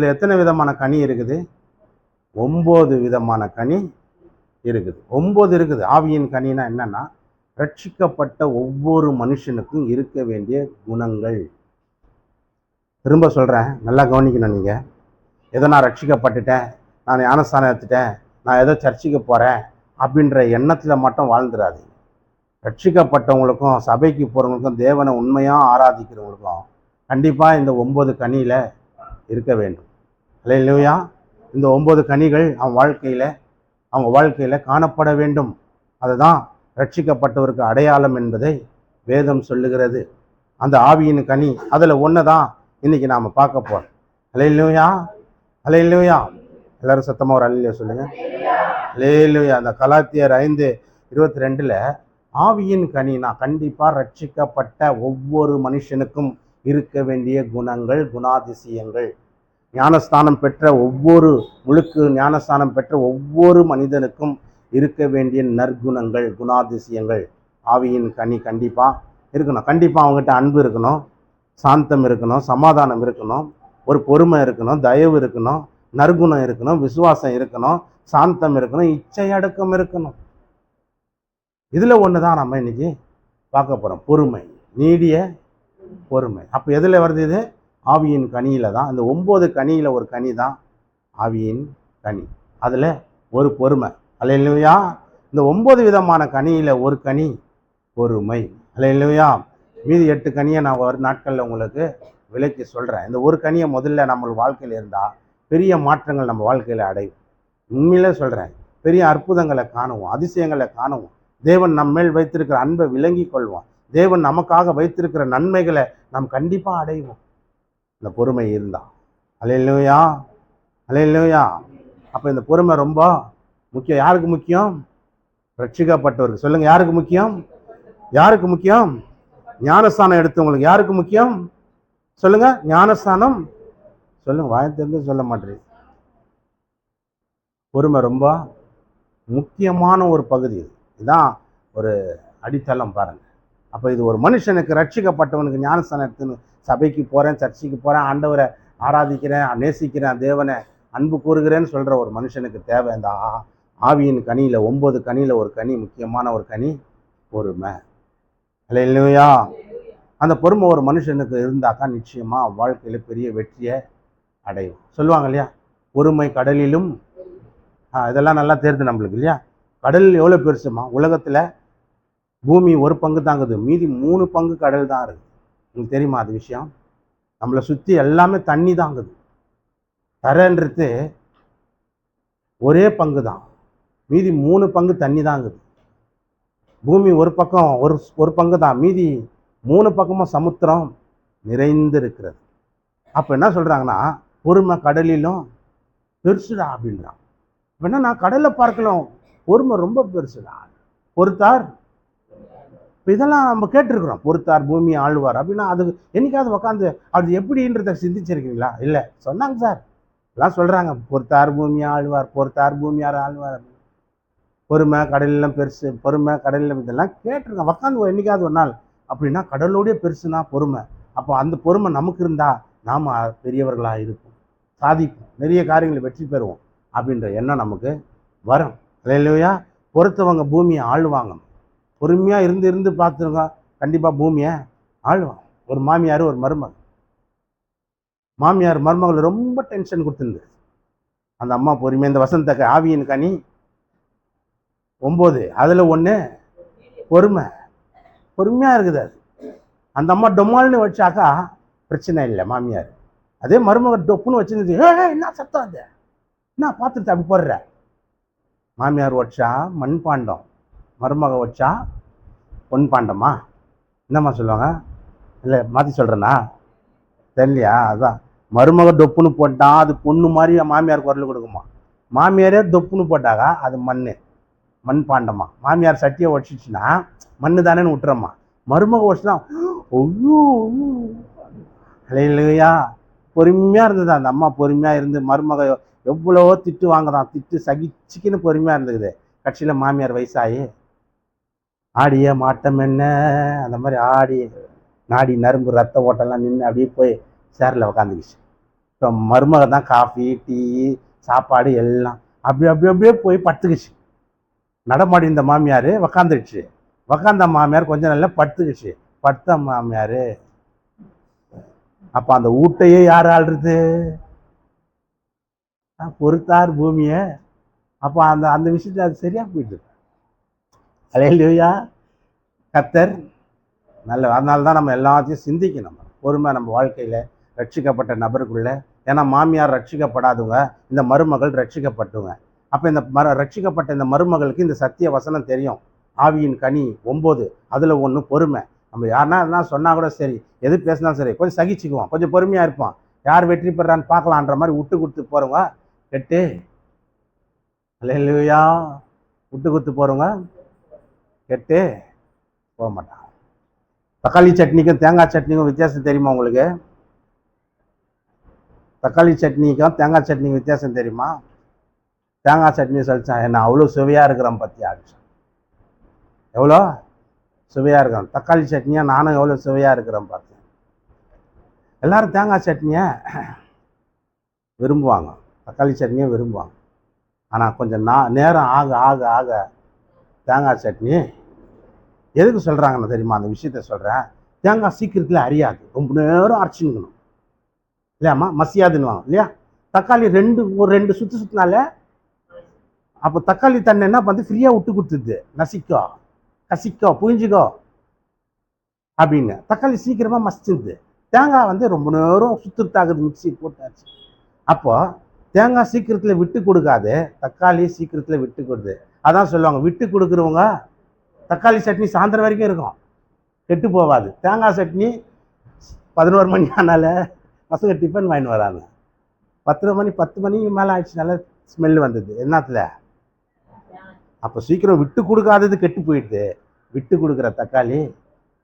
இதில் எத்தனை விதமான கனி இருக்குது? ஒம்பது விதமான கனி இருக்குது. ஒம்பது இருக்குது. ஆவியின் கனினா என்னன்னா ரட்சிக்கப்பட்ட ஒவ்வொரு மனுஷனுக்கும் இருக்க வேண்டிய குணங்கள். திரும்ப சொல்கிறேன் நல்லா கவனிக்கணும் நீங்கள் எதோ நான் ரட்சிக்கப்பட்டுட்டேன். நான் ஞானஸ்தானம் எடுத்துட்டேன். நான் ஏதோ சர்ச்சுக்கு போகிறேன் அப்படின்ற எண்ணத்தில் மட்டும் வாழ்ந்துடாதீங்க. ரட்சிக்கப்பட்டவங்களுக்கும் சபைக்கு போகிறவங்களுக்கும் தேவனை உண்மையாக ஆராதிக்கிறவங்களுக்கும் கண்டிப்பாக இந்த ஒம்பது கனியில் இருக்க வேண்டும். இல்லையா இந்த ஒம்பது கனிகள் அவன் வாழ்க்கையில் அவங்க வாழ்க்கையில் காணப்பட வேண்டும். அதுதான் ரட்சிக்கப்பட்டவருக்கு அடையாளம் என்பதை வேதம் சொல்லுகிறது. அந்த ஆவியின் கனி அதில் ஒன்று தான் இன்னைக்கு நாம் பார்க்க போகிறோம் அலையிலுயா அலையிலுயா எல்லாரும் சத்தமாக ஒரு அலையில சொல்லுங்கள் அலையிலுயா அந்த கலாத்தியர் ஐந்து இருபத்தி ரெண்டில் ஆவியின் கனி நான் கண்டிப்பாக ரட்சிக்கப்பட்ட ஒவ்வொரு மனுஷனுக்கும் இருக்க வேண்டிய குணங்கள் குணாதிசயங்கள். ஞானஸ்தானம் பெற்ற ஒவ்வொரு முழுக்கு ஞானஸ்தானம் பெற்ற ஒவ்வொரு மனிதனுக்கும் இருக்க வேண்டிய நற்குணங்கள் குணாதிசயங்கள். ஆவியின் கனி கண்டிப்பாக இருக்கணும். கண்டிப்பாக அவங்ககிட்ட அன்பு இருக்கணும் சாந்தம் இருக்கணும் சமாதானம் இருக்கணும் ஒரு பொறுமை இருக்கணும் தயவு இருக்கணும் நற்குணம் இருக்கணும் விசுவாசம் இருக்கணும் சாந்தம் இருக்கணும் இச்சை அடக்கம் இருக்கணும். இதில் ஒன்று தான் நம்ம இன்னைக்கு பார்க்க போகிறோம் பொறுமை நீடிய பொறுமை. அப்போ எதில் வருது இது? ஆவியின் கனியில் தான். இந்த ஒம்பது கனியில் ஒரு கனி தான் ஆவியின் கனி. அதில் ஒரு பொறுமை. அல்லையா இந்த ஒம்பது விதமான கனியில் ஒரு கனி பொறுமை. அல்லையா மீதி எட்டு கனியை நான் ஒரு நாட்களில் உங்களுக்கு விலைக்கு சொல்கிறேன் இந்த ஒரு கனியை முதல்ல நம்ம வாழ்க்கையில் இருந்தால் பெரிய மாற்றங்கள் நம்ம வாழ்க்கையில் அடையும். உண்மையிலே சொல்கிறேன் பெரிய அற்புதங்களை காணுவோம் அதிசயங்களை காணுவோம். தேவன் நம்ம மேல் வைத்திருக்கிற அன்பை விளங்கி கொள்வோம் தேவன் நமக்காக வைத்திருக்கிற நன்மைகளை நாம் கண்டிப்பாக அடைவோம். இந்த பொறுமை இருந்தால் அலையிலையா அலையிலையா அப்போ இந்த பொறுமை ரொம்ப முக்கியம். யாருக்கு முக்கியம்? ரட்சிக்கப்பட்டவருக்கு. சொல்லுங்கள் யாருக்கு முக்கியம்? யாருக்கு முக்கியம்? ஞானஸ்தானம் எடுத்தவங்களுக்கு யாருக்கு முக்கியம்? சொல்லுங்க ஞானஸ்தானம். சொல்லுங்க வாய் சொல்ல மாட்டேன். பொறுமை ரொம்ப முக்கியமான ஒரு பகுதி. இது இதுதான் ஒரு அடித்தளம் பாருங்க. அப்போ இது ஒரு மனுஷனுக்கு ரட்சிக்கப்பட்டவனுக்கு ஞானஸ்தானம் சபைக்கு போகிறேன் சர்ச்சைக்கு போகிறேன் ஆண்டவரை ஆராதிக்கிறேன் நேசிக்கிறேன் தேவனை அன்பு கூறுகிறேன்னு சொல்கிற ஒரு மனுஷனுக்கு தேவை இந்த ஆ- ஆவியின் கனியில் ஒம்பது கனியில் ஒரு கனி முக்கியமான ஒரு கனி பொறுமை. இல்லை இல்லையா அந்த பொறுமை ஒரு மனுஷனுக்கு இருந்தாக்கா நிச்சயமாக வாழ்க்கையில் பெரிய வெற்றியை அடையும். சொல்லுவாங்க இல்லையா? பொறுமை கடலிலும் இதெல்லாம் நல்லா தெரியுது நம்மளுக்கு இல்லையா? கடல் எவ்வளோ பெருசுமா உலகத்தில் பூமி ஒரு பங்கு தாங்குது. மீதி மூணு பங்கு கடல் தான் இருக்குது. உங்களுக்கு தெரியுமா அது விஷயம்? நம்மளை சுற்றி எல்லாமே தண்ணி தாங்குது. தரன்றது ஒரே பங்கு தான். மீதி மூணு பங்கு தண்ணி தாங்குது. பூமி ஒரு பக்கம் ஒரு ஒரு பங்கு தான். மீதி மூணு பக்கமும் சமுத்திரம் நிறைந்து இருக்கிறது அப்போ என்ன சொல்கிறாங்கன்னா பொறுமை கடலிலும் பெருசுடா அப்படின்றான். வேணா நான் கடலை பார்க்கலாம் பொறுமை ரொம்ப பெருசுடா. பொறுத்தார் இப்போ இதெல்லாம் நம்ம கேட்டிருக்கிறோம். பொறுத்தார் பூமி ஆழ்வார் அப்படின்னா அது என்னைக்காவது உட்காந்து அது எப்படின்றத சிந்திச்சிருக்கீங்களா? இல்லை. சொன்னாங்க சார். எல்லாம் சொல்கிறாங்க பொறுத்தார் பூமி ஆழ்வார் பொறுத்தார் பூமியார் ஆழ்வார். பொறுமை கடலெல்லாம் பெருசு பொறுமை கடலில் இதெல்லாம் கேட்டிருக்கேன் உட்காந்து என்னைக்காவது ஒரு நாள் அப்படின்னா கடலோடைய பெருசுனா பொறுமை. அப்போ அந்த பொறுமை நமக்கு இருந்தால் நாம் பெரியவர்களாக இருப்போம். சாதிப்போம். நிறைய காரியங்களை வெற்றி பெறுவோம் அப்படின்ற எண்ணம் நமக்கு வரும். இல்லையா பொறுத்தவங்க பூமியை ஆளுவாங்க. பொறுமையாக இருந்து இருந்து பார்த்துருங்க கண்டிப்பாக பூமியை ஆழ்வான். ஒரு மாமியார் ஒரு மருமகள். மாமியார் மருமகள் ரொம்ப டென்ஷன் கொடுத்துருந்தது அந்த அம்மா பொறுமையாக இந்த வசந்த க- ஆவியின் கனி. ஒம்பது அதில் ஒன்று பொறுமை. பொறுமையாக இருக்குது அது. அந்த அம்மா டொமால்னு வச்சாக்கா பிரச்சனை இல்லை மாமியார். அதே மருமகள் டொப்புன்னு வச்சுருந்துச்சு ஏ என்ன சத்தம் அது? என்ன பார்த்துட்டு அப்படி போடுற? மாமியார் வச்சா மண் பாண்டம் மருமக வச்சா பொன் பாண்டமா என்னம்மா சொல்லுவாங்க? இல்லை மாற்றி சொல்கிறேன்னா தெரியலையா? அதான். மருமக டொப்புன்னு போட்டான் அது பொண்ணு மாதிரி மாமியார் குரல் கொடுக்குமா? மாமியாரே தொப்புன்னு போட்டாக்கா அது மண் மண் பாண்டமா மாமியார் சட்டியை உடச்சிச்சுன்னா மண்ணு தானேன்னு விட்டுறம்மா மருமக உடச்சுனா ஐயோ இல்லையா பொறுமையாக இருந்தது அந்த அம்மா பொறுமையாக இருந்து மருமக எவ்வளவோ திட்டு வாங்குறான் திட்டு சகிச்சுக்கின்னு பொறுமையாக இருந்தது கட்சியில் மாமியார் வயசாகி ஆடிய மாட்டம் என்ன? அந்த மாதிரி ஆடி நாடி நரம்பு ரத்த ஓட்டெல்லாம் நின்று அப்படியே போய் சேரில் உக்காந்துக்கிச்சு. இப்போ மருமக தான் காஃபி டீ சாப்பாடு எல்லாம் அப்படி அப்படி அப்படியே போய் படுத்துக்கிச்சு. நடமாடி இந்த மாமியார் உக்காந்துடுச்சு உக்காந்த மாமியார் கொஞ்சம் நல்லா படுத்துக்கிச்சு. படுத்த மாமியார். அப்போ அந்த ஊட்டையே யார் ஆள்றது? பொறுத்தார் பூமியை. அப்போ அந்த அந்த விஷயத்தில் அது சரியாக போயிடுது அலையிலுயா கத்தர் நல்ல அதனால தான் நம்ம எல்லாத்தையும் சிந்திக்கணும். பொறுமை நம்ம வாழ்க்கையில் ரட்சிக்கப்பட்ட நபருக்குள்ளே. ஏன்னா மாமியார் ரட்சிக்கப்படாதவங்க இந்த மருமகள் ரட்சிக்கப்பட்டவங்க அப்போ இந்த மர ரட்சிக்கப்பட்ட இந்த மருமகளுக்கு இந்த சத்திய வசனம் தெரியும். ஆவியின் கனி ஒம்பது அதில் ஒன்று பொறுமை. நம்ம யாருன்னா எதனா சொன்னால் கூட சரி எது பேசினாலும் சரி கொஞ்சம் சகிச்சுக்குவோம். கொஞ்சம் பொறுமையாக இருப்பான் யார் வெற்றி பெறான்னு பார்க்கலான்ற மாதிரி விட்டு கொடுத்து போகிறவங்க கெட்டு. இல்லையா விட்டு கொடுத்து போகிறவங்க கெட்டு போக மாட்டாங்க தக்காளி சட்னிக்கும் தேங்காய் சட்னிக்கும் வித்தியாசம் தெரியுமா உங்களுக்கு? தக்காளி சட்னிக்கும் தேங்காய் சட்னிக்கும் வித்தியாசம் தெரியுமா? தேங்காய் சட்னி சொல்லிச்சான் என்ன அவ்வளோ சுவையாக இருக்கிறான் பற்றி ஆச்சு எவ்வளோ சுவையாக இருக்கிறான். தக்காளி சட்னியாக நானும் எவ்வளோ சுவையாக இருக்கிறேன் பார்த்தேன் எல்லாரும் தேங்காய் சட்னியை விரும்புவாங்க. தக்காளி சட்னியை விரும்புவாங்க. ஆனால் கொஞ்சம் நா நேரம் ஆக ஆக ஆக தேங்காய் சட்னி எதுக்கு சொல்கிறாங்கன்னு தெரியுமா? அந்த விஷயத்த சொல்கிறேன் தேங்காய் சீக்கிரத்தில் அறியாது ரொம்ப நேரம் அரைச்சிக்கணும் இல்லையாம்மா? மசியாதுன்னு இல்லையா? தக்காளி ரெண்டு ஒரு ரெண்டு சுற்று சுற்றினால அப்போ தக்காளி தண்ணி என்ன பண்ணி ஃப்ரீயாக விட்டு கொடுத்துது நசிக்கோ கசிக்கோ புழிஞ்சிக்கோ அப்படின்னு. தக்காளி சீக்கிரமாக மசிச்சிருது. தேங்காய் வந்து ரொம்ப நேரம் சுற்றுத்தாகுது மிக்ஸி போட்டாச்சு. அப்போது தேங்காய் சீக்கிரத்தில் விட்டு கொடுக்காது. தக்காளி சீக்கிரத்தில் விட்டு கொடுது. அதான் சொல்லுவாங்க விட்டு கொடுக்குறவங்க தக்காளி சட்னி சாயந்தரம் வரைக்கும் இருக்கும். கெட்டு போகாது. தேங்காய் சட்னி பதினோரு மணி ஆனால் பசங்க டிஃபன் வாங்கிட்டு வராங்க. பத்து மணி பத்து மணிக்கு மேலே ஆயிடுச்சுனால ஸ்மெல் வந்தது. என்னத்துல? அப்போ சீக்கிரம் விட்டு கொடுக்காதது கெட்டு போயிடுது. விட்டு கொடுக்குற தக்காளி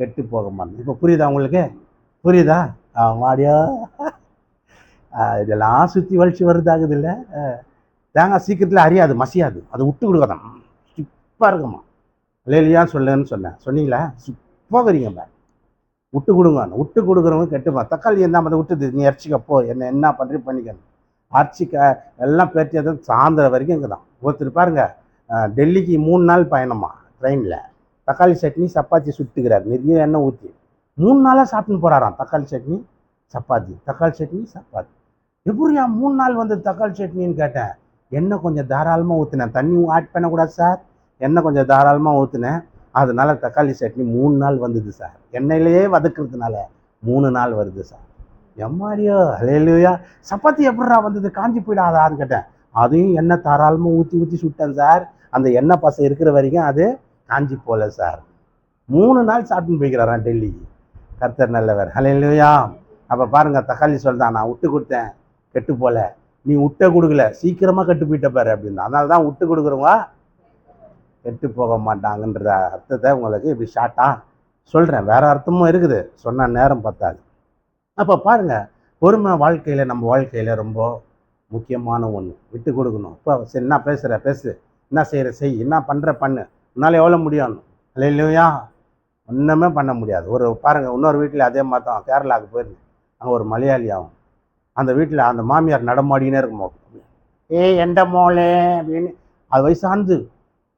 கெட்டு போக மாட்டேன் இப்போ புரியுதா உங்களுக்கு? புரியுதா? மாடியோ இதெல்லாம் சுற்றி வலிச்சு வருதாகுது இல்லை தேங்காய் சீக்கிரத்தில் அறியாது மசியாது. அதை விட்டு கொடுக்காதான் சுப்பாக இருக்குமா? இல்லையா சொல்லுன்னு சொன்னேன். சொன்னீங்களா? சுப்பாக வரீங்க விட்டு கொடுங்க விட்டு கொடுக்குறவங்க கெட்டுப்பா தக்காளி என்ன பண்ண விட்டுது. நீ அரைச்சிக்கப்போ என்ன என்ன பண்ணுறீ பண்ணிக்கணும். அரைச்சிக்க எல்லாம் பேர்த்தியது சாயந்தரம் வரைக்கும் இங்கே தான் ஒருத்தர் பாருங்க டெல்லிக்கு மூணு நாள் பயணமா? ட்ரெயினில். தக்காளி சட்னி சப்பாத்தி சுட்டுக்கிறார். நிறைய எண்ணெய் ஊற்றி மூணு நாளாக சாப்பிட்டுன்னு போகிறாராம் தக்காளி சட்னி சப்பாத்தி. தக்காளி சட்னி சப்பாத்தி. எப்படியா மூணு நாள் வந்து தக்காளி சட்னின்னு கேட்டேன். எண்ணெய் கொஞ்சம் தாராளமாக ஊற்றினேன் தண்ணி ஆட் பண்ணக்கூடாது சார். எண்ணெய் கொஞ்சம் தாராளமாக ஊற்றினேன் அதனால தக்காளி சட்னி மூணு நாள் வந்தது சார். எண்ணெயிலேயே வதக்குறதுனால மூணு நாள் வருது சார். எம்மாடியோ அலையிலையா சப்பாத்தி எப்படா வந்தது? காஞ்சி போயிடாதான்னு கேட்டேன். அதையும் எண்ணெய் தாராளமாக ஊற்றி ஊற்றி சுட்டேன் சார். அந்த எண்ணெய் பசை இருக்கிற வரைக்கும் அது காஞ்சி போகல சார். மூணு நாள் சாப்பிட்டுன்னு போய்க்கிறாரான் டெல்லிக்கு கர்த்தர் நல்லவர். ஹலையிலையா அப்போ பாருங்க தக்காளி சொல்தான் நான் விட்டு கொடுத்தேன். கெட்டு போல நீ விட்ட கொடுக்கல. சீக்கிரமாக கெட்டு போயிட்ட பாரு அப்படின்னு. அதனால தான் விட்டு கொடுக்குறவங்க கெட்டு போக மாட்டாங்கன்ற அர்த்தத்தை உங்களுக்கு இப்படி ஷார்ட்டாக சொல்கிறேன் வேறு அர்த்தமும் இருக்குது. சொன்ன நேரம் பத்தாது. அப்போ பாருங்கள் பொறுமை வாழ்க்கையில் நம்ம வாழ்க்கையில் ரொம்ப முக்கியமான ஒன்று விட்டு கொடுக்கணும். இப்போ சரி என்ன பேசுகிற பேசு. என்ன செய்கிற செய். என்ன பண்ணுற பண்ணு. உன்னால் எவ்வளோ முடியும்? இல்லையா ஒன்றுமே பண்ண முடியாது. ஒரு பாருங்கள் இன்னொரு வீட்டில் அதே மாதிரி தான் கேரளாவுக்கு போயிருந்தேன். அங்கே ஒரு மலையாளி ஆகும். அந்த வீட்டில் அந்த மாமியார் நடமாடினே இருக்கும். ஏய் எந்த மோளே? அப்படின்னு. அது வயசானது.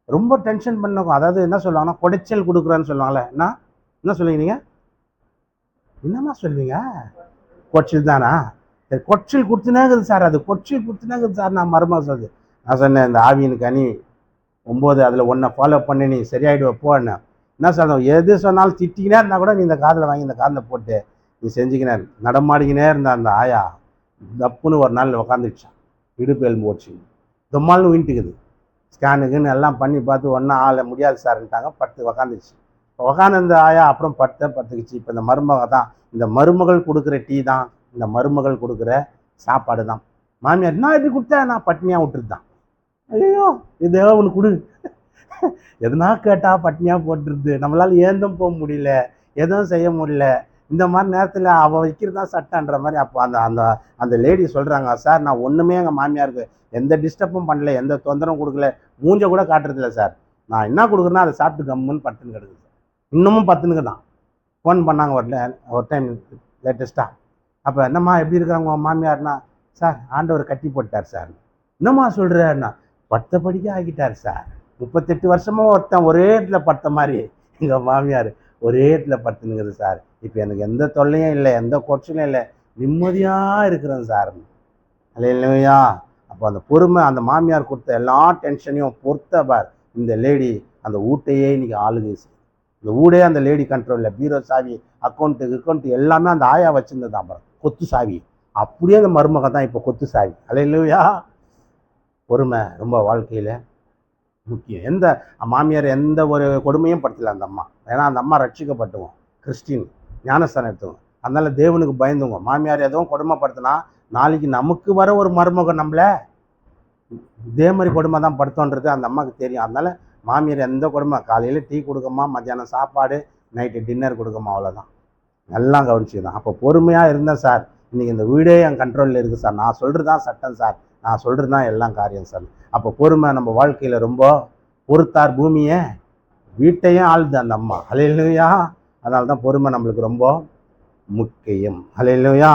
ரொம்ப டென்ஷன் பண்ணும் அதாவது என்ன சொல்லுவாங்கன்னா குடைச்சல் கொடுக்குறேன்னு சொல்லுவாங்கல்ல என்ன? என்ன சொல்லுவீங்க என்னம்மா சொல்லுவீங்க? கொச்சில் தானா? சரி கொச்சில் கொடுத்துனாங்குது சார் அது கொச்சில் கொடுத்துனாங்குது சார் நான் மருமா சொல்லுது நான் சொன்னேன் இந்த ஆவியின் கனி ஒம்பது அதில் ஒன்றை ஃபாலோ பண்ணி நீ சரியாயிடுவ போன்னு என்ன சொல்றோம் எது சொன்னாலும் திட்டிக்கினே இருந்தால் கூட நீ இந்த காதில் வாங்கி இந்த காதில் போட்டு நீ செஞ்சுக்கினே நடமாடிக்கினே இருந்த அந்த ஆயா தப்புன்னு ஒரு நாள் உக்காந்துச்சான் இடுப்பு எலும்பு போச்சு. தொம்மாலும் வீட்டுக்குது. ஸ்கேனுக்குன்னு எல்லாம் பண்ணி பார்த்து ஒன்றும் ஆள முடியாது சார்ன்ட்டாங்க படுத்து உக்காந்துச்சு இப்போ இந்த ஆயா அப்புறம் படுத்த படுத்துக்குச்சு. இப்போ இந்த மருமக தான் இந்த மருமகள் கொடுக்குற டீ தான் இந்த மருமகள் கொடுக்குற சாப்பாடு தான். மாமியார் நான் இப்படி கொடுத்தா நான் பட்னியாக விட்டுருதான் ஐயோ இது ஒன்று கொடு. எதுனா கேட்டால் பட்னியாக போட்டுருது. நம்மளால் ஏந்தும் போக முடியல எதுவும் செய்ய முடியல. இந்த மாதிரி நேரத்தில் அவள் வைக்கிறது தான் சட்டன்ற மாதிரி அப்போ அந்த அந்த அந்த லேடி சொல்கிறாங்க சார் நான் ஒன்றுமே எங்கள் மாமியாருக்கு எந்த டிஸ்டர்பும் பண்ணல எந்த தொந்தரவும் கொடுக்கல மூஞ்ச கூட காட்டுறதில்ல சார். நான் என்ன கொடுக்குறேன்னா அதை சாப்பிட்டு கம்முன்னு பத்துன்னு கிடக்குது சார். இன்னமும் பத்துனுக்கு தான் ஃபோன் பண்ணாங்க ஒரு ஒரு டைம் லேட்டஸ்ட்டாக அப்போ என்னம்மா எப்படி இருக்கிறாங்க உங்கள் மாமியார்னா சார் ஆண்டவர் கட்டி போட்டார் சார். என்னம்மா சொல்கிறாருன்னா பட்ட படிக்க ஆகிட்டார் சார். முப்பத்தெட்டு வருஷமும் ஒருத்தன் ஒரே இடத்துல படுத்த மாதிரி எங்கள் மாமியார் ஒரே இடத்துல படுத்துனுங்குது சார். இப்போ எனக்கு எந்த தொல்லையும் இல்லை எந்த குறைச்சலும் இல்லை. நிம்மதியாக இருக்கிறேன் சார் இல்லையா அப்போ அந்த பொறுமை அந்த மாமியார் கொடுத்த எல்லா டென்ஷனையும் பொறுத்த பார். இந்த லேடி அந்த ஊட்டையே இன்னைக்கு ஆளுகை செய்யுது. இந்த ஊடே அந்த லேடி கண்ட்ரோலில் பீரோ சாவி அக்கௌண்ட்டு அக்கௌண்ட்டு எல்லாமே அந்த ஆயா வச்சுருந்தது அப்புறம். கொத்து சாவி. அப்படியே அந்த மருமக தான் இப்போ கொத்து சாவி. இல்லையா பொறுமை ரொம்ப வாழ்க்கையில் முக்கியம். எந்த மாமியார் எந்த ஒரு கொடுமையும் படுத்தல அந்த அம்மா. ஏன்னா அந்த அம்மா ரட்சிக்கப்பட்டுவோம். கிறிஸ்டின். ஞானஸ்தானம் எடுத்தவங்க அதனால தேவனுக்கு பயந்துங்க. மாமியார் எதுவும் கொடுமைப்படுத்தினா நாளைக்கு நமக்கு வர ஒரு மருமகன் நம்மளை இதே மாதிரி கொடுமை தான் படுத்தோன்றது அந்த அம்மாவுக்கு தெரியும். அதனால மாமியார் எந்த கொடுமை? காலையில் டீ கொடுக்கமா மத்தியானம் சாப்பாடு நைட்டு டின்னர் கொடுக்கமா அவ்வளோதான் எல்லாம் கவனிச்சுக்கலாம் அப்போ பொறுமையாக இருந்தேன் சார். இன்றைக்கி இந்த வீடே என் கண்ட்ரோலில் இருக்குது சார். நான் சொல்கிறது தான் சட்டம் சார். நான் சொல்கிறது தான் எல்லாம் காரியம் சார். அப்போ பொறுமை நம்ம வாழ்க்கையில் ரொம்ப பொறுத்தார் பூமியை. வீட்டையும் ஆளுது அந்த அம்மா. அலையிலையா அதனால தான் பொறுமை நம்மளுக்கு ரொம்ப முக்கியம். அலையிலையா